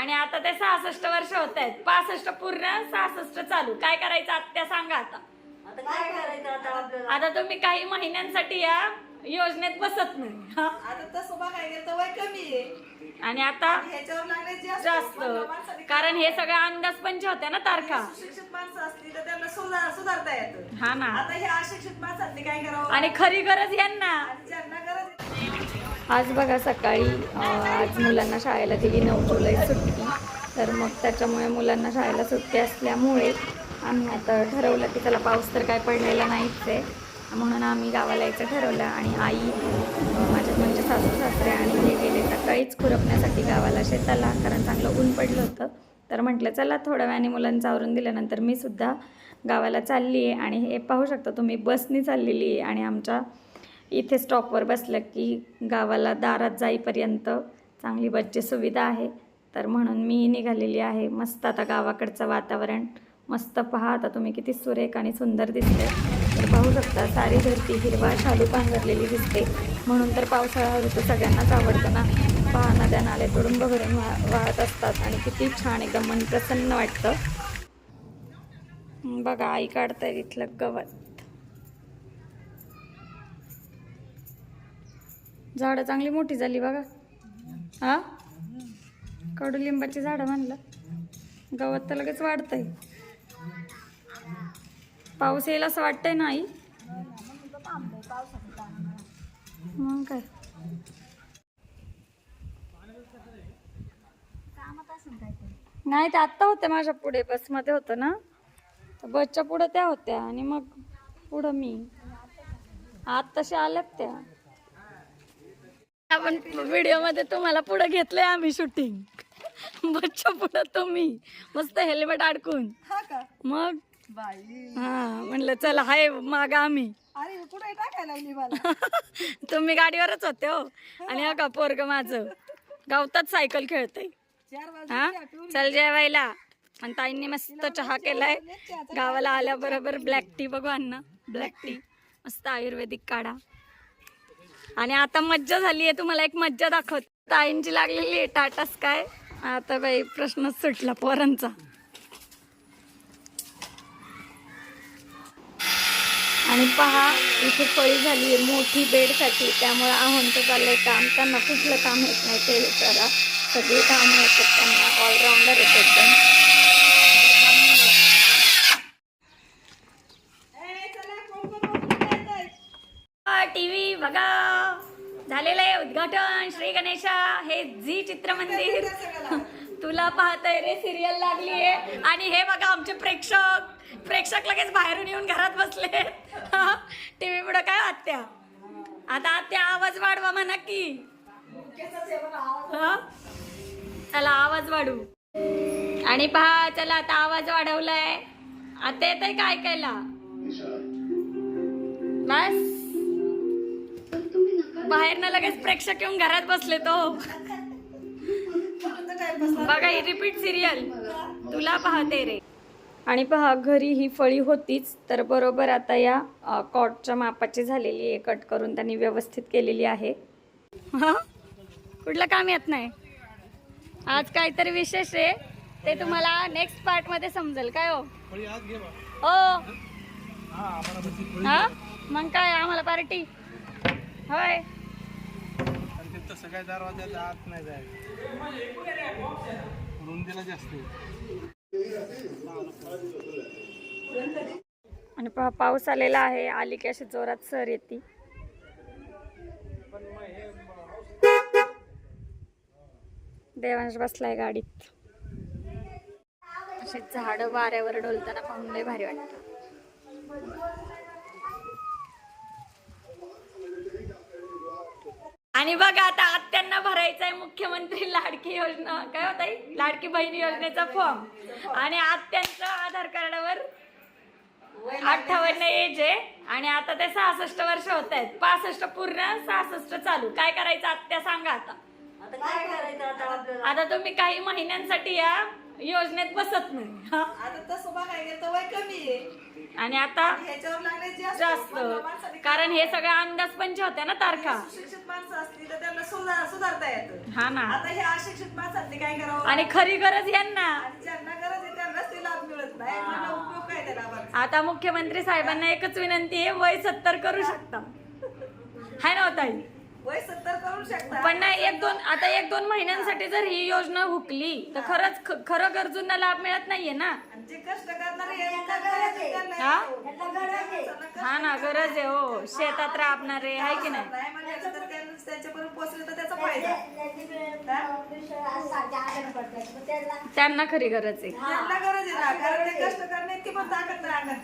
आणि आता ते सहासष्ट वर्ष होत आहेत. पासष्ट पूर्ण सहासष्ट चालू. काय करायचं आत्या सांगा आता. आता काय करायचं आता आपल्याला? आता तुम्ही काही महिन्यांसाठी या योजनेत बसत नाही. हा? आता तसं बघायला गेलं तर वय कमी आहे. आणि आता आणि ह्याच्यावर लागले जास्त जास्त. पण माणसाने कारण हे सगळ्या अंदाजपंच होत्या ना तारखा. सुशिक्षित माणसं असली तर त्यांना सुधार सुधारता येतं. हा ना. आता हे अशिक्षित माणसांनी काय करावं? आणि खरी गरज यांना. आणि ज्यांना गरज आज बघा सकाळी आज मुलांना शाळेला दिली नऊ जुलै सुट्टी. तर मग त्याच्यामुळे मुलांना शाळेला सुट्टी असल्यामुळे आम्ही आता ठरवलं की त्याला पाऊस तर काय पडलेला नाहीच आहे. म्हणून आम्ही गावाला यायचं ठरवलं आणि आई माझ्या म्हणजे सासू सासरे आणि हे गेले सकाळीच खुरपण्यासाठी गावाला शेताला कारण चांगलं ऊन पडलं होतं. तर म्हटलं चला थोड्या वेळाने मुलांचं आवरून दिल्यानंतर मी सुद्धा गावाला चालली आहे आणि हे पाहू शकता तुम्ही बसनी चाललेली आहे आणि आमच्या इथे स्टॉपवर बसलं की गावाला दारात जाईपर्यंत चांगली बसची सुविधा आहे. तर म्हणून मी निघालेली आहे. मस्त आता गावाकडचं वातावरण. मस्त पहा आता तुम्ही किती सुरेख आणि सुंदर दिसते तर पाहू शकता सारी धरती हिरवा शालू पांघरलेली दिसते. म्हणून तर पावसाळा ऋतू सगळ्यांनाच आवडतो ना. पहा नद्या नाले तुडुंब भरून वाहत असतात आणि किती छान एकदम मन प्रसन्न वाटतं. बघा आई काढताय इथलं गवत. झाडं चांगली मोठी झाली बघा. हा? कडुलिंबाची झाडं म्हणलं. गवत तर लगेच वाढतंय. पाऊस येईल असं वाटतंय ना आई? मग काय? नाही ते आत्ता होत्या माझ्या पुढे. बसमध्ये होतं ना? तर बसच्या पुढं त्या होत्या आणि मग पुढं मी. आत्ताशी आल्यात त्या. आपण व्हिडिओमध्ये तुम्हाला पुढे घेतलंय आम्ही शूटिंग बच्चा पुढं तुम्ही. मस्त हेल्मेट अडकून. हा का? मग? हा म्हणलं चला हाय माग आम्ही. तुम्ही गाडीवरच होते हो. आणि हा का पोरग माझं. गावतात सायकल वाजता हा? चल जेवायला. आणि ताईंनी मस्त चहा केलाय. गावाला आल्याबरोबर ब्लॅक टी बघू अण्णा. Black tea. मस्त आयुर्वेदिक काढा. आणि आता मज्जा झाली आहे. तुम्हाला एक मज्जा दाखवत. ताईंची लागलेली आहे टाटास काय? आता बाई प्रश्नच सुटला पोरांचा. आणि पहा इथे फळी झाली आहे. मोठी बेडसाठी त्यामुळे आव्हानचं चाललंय काम. त्यांना कुठलं काम येत नाही ते करा सगळी कामं येतात त्यांना. ऑलराऊंडर आहेत एकदम. टी व्ही बघा. झालेलं आहे उद्घाटन. श्री गणेशा हे झी चित्रमंदिर. तुला पाहतय रे सिरियल लागली आहे आणि हे बघा आमचे प्रेक्षक. प्रेक्षक लगेच बाहेरून येऊन घरात बसले टीव्ही पुढे काय आत्या? आता आत्या आवाज वाढवा म्हणा की. हा? चला आवाज वाढू. आणि पहा चला आता आवाज वाढवलाय. आता येत आहे काय ऐकायला बस. बाहेरनं लगेच प्रेक्षक येऊन घरात बसले तो. बघा ही रिपीट सिरियल तुला पाहते रे. आणि पहा घरी ही फळी होतीच तर बरोबर आता या कॉटच्या मापाची झालेली आहे कट करून त्यांनी व्यवस्थित केलेली आहे. हा? कुठलं काम येत नाही. आज काहीतरी विशेष आहे ते तुम्हाला नेक्स्ट पार्टमध्ये समजेल काय हो? हो. हा मग काय आम्हाला पार्टी होय. तसं काय दरवाजाच्या आत नाही जायचं. रुंदीला जास्त आणि पहा पाऊस आलेला आहे. आली की अशी जोरात सर येते. देवांश बसलाय गाडीत. असे झाड वाऱ्यावर डोलताना पाहून लय भारी वाटत. आणि बघा आता आत्यांना भरायचा आहे मुख्यमंत्री लाडकी योजना. काय होत आहे लाडकी बहीण योजनेचा फॉर्म आणि आत्यांचं आधार कार्डावर अठ्ठावन्न एज आहे. आणि आता ते सहासष्ट वर्ष होत आहेत. पासष्ट पूर्ण सहासष्ट चालू. काय करायचं आत्या सांगा आता. आता तुम्ही काही महिन्यांसाठी या. योजनेत बसत नाही. आता तसं बघायला गेलं तर वय कमी आहे. आणि आता ह्याच्यावर लागले जास्त कारण हे सगळ्या अंदाज पंच होत्या ना तारखा. सुशिक्षित माणसं असली तर त्यांना सुधार सुधारता येतं. हा ना. आता हे अशिक्षित माणसांनी काय करावं? आणि खरी गरज यांना. आणि ज्यांना गरज आहे त्यांनाच ते लाभ मिळत नाही. मला उपयोग काय त्या लाभाचा? आता मुख्यमंत्री साहेबांना एकच विनंती आहे वय सत्तर करू शकता. हाय ना हो ताई? वय सत्तर करू शकता. पण नाही एक दोन आता एक दोन महिन्यांसाठी जर ही योजना हुकली तर खरंच ख- खरं गरजूंना लाभ मिळत नाहीये ना. आणि जे कष्ट करणारे आहेत, त्यांना गरज आहे, त्यांना हा? माणसांना हा ना गरज आहे हो. शेतात राबणारे आहे की नाही? तर त्यांना त्यांच्यापर्यंत पोहोचले तर त्याचा फायदा. त्यांना खरी गरज आहे. त्यांना गरज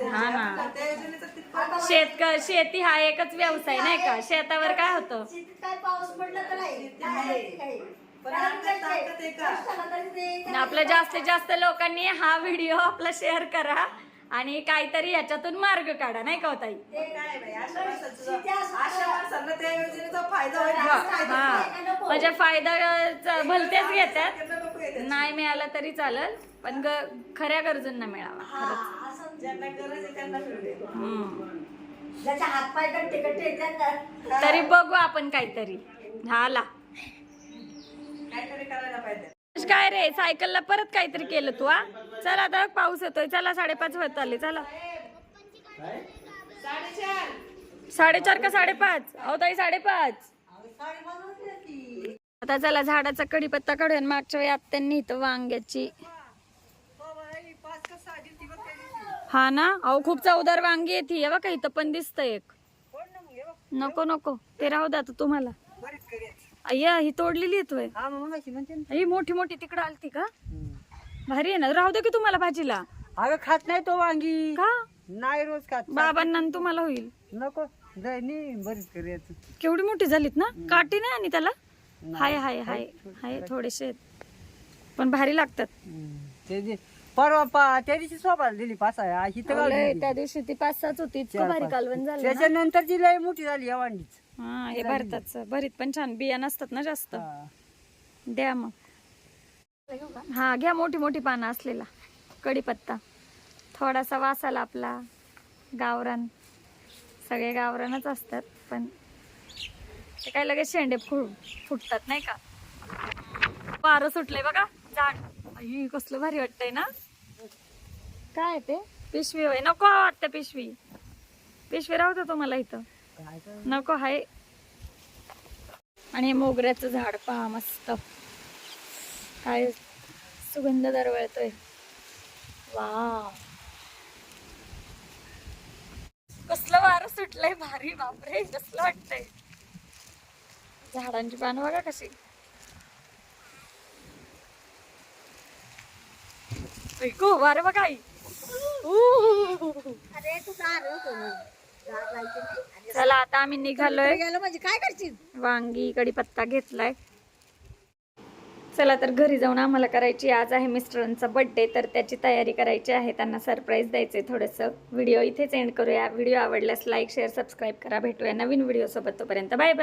हा शेतक शेती हा एकच व्यवसाय नाही का? शेतावर काय होतं? आपल्या जास्तीत जास्त लोकांनी हा व्हिडिओ आपला शेअर करा. आणि काहीतरी याच्यातून मार्ग काढा नाही का हो ताई? ते काय बाई, अशा माणसाचं- अशा माणसांना त्या योजनेचा फायदा होईल हा असं फायदा हा. म्हणजे फायदा च- भलतेच घेतात. त्यांना नको आहे त्याची. नाही मिळाला तरी चालेल पण ग- खऱ्या गरजूंना मिळावा खरंच. असं ज्यांना गरज आहे त्यांना मिळेल हम्म. ज्याचा हातपाय गट्टे गट्टे त्यांना तरी बघू आपण काहीतरी. हाला काहीतरी करायला पाहिजे. काय रे? सायकलला परत काहीतरी केलं तू हा? चला आता पाऊस येतोय. चला साडेपाच होत आले चला. साडेचार का साडेपाच? अहो ताई साडेपाच. आता चला झाडाचा कडीपत्ता काढूया आणि मागच्या वेळी आत्यांनी इथं वांग्याची. हा ना? अहो खूप चवदार वांगी येते हे बघा इथं पण दिसतंय एक. नको नको. ते राहू द्या तुम्हाला. अय्या ही तोडलेली येतोय हा मग मगाशी म्हणते ना. ही मोठी मोठी तिकडं आलती का? भारी आहे ना. राहू दे की तुम्हाला भाजीला. अगं खात नाही तो वांगी. का? नाही रोज खात. बाबांना आणि तुम्हाला होईल. नको. बरीच केवढी मोठी झालीत ना? काठी नाही आणि त्याला? हाय हाय हाय. हाय थोडेसे आहेत. पण भारी लागतात. ते जे- परवा पा त्या दिवशी सोबाला दिली पाच लय, दिली. त्या दिवशी ती पाच सात होती इतकं चार भारी पाच. कालवण झालं ना. त्याच्यानंतर ती लय मोठी झाली या वांडीच हा हे भरताच भरीत पण छान बिया नसतात ना जास्त. द्या मग. हा घ्या मोठी मोठी पानं असलेला कढीपत्ता थोडासा वास आला आपला गावरान. सगळे गावरानच असतात पण ते काय लगेच शेंडे फु फुटतात नाही का? वारं सुटलंय बघा झाड. आई, कसलं भारी वाटतंय ना? काय ते? पिशवी होय. नको वाटतं पिशवी. पिशवी राहू दे तुम्हाला इथं. नको हाय. आणि हे मोगऱ्याचं झाड पहा मस्त. काय सुगंध दरवळतोय. वा कसलं वारं सुटलंय भारी बापरे कसलं वाटतंय. झाडांची पानं बघा कशी. ऐकू वारं बघा आई. चला आता आम्ही निघालोय. म्हणजे काय करशील? वांगी कढीपत्ता घेतलाय. चला तर घरी जाऊन आम्हाला करायची आज आहे मिस्टरांचा बर्थडे तर त्याची तयारी करायची आहे. त्यांना सरप्राईज द्यायचंय थोडंसं. व्हिडिओ इथेच एंड करूया. व्हिडिओ आवडल्यास लाईक शेअर सबस्क्राईब करा. भेटूया नवीन व्हिडिओ सोबत तोपर्यंत. Bye bye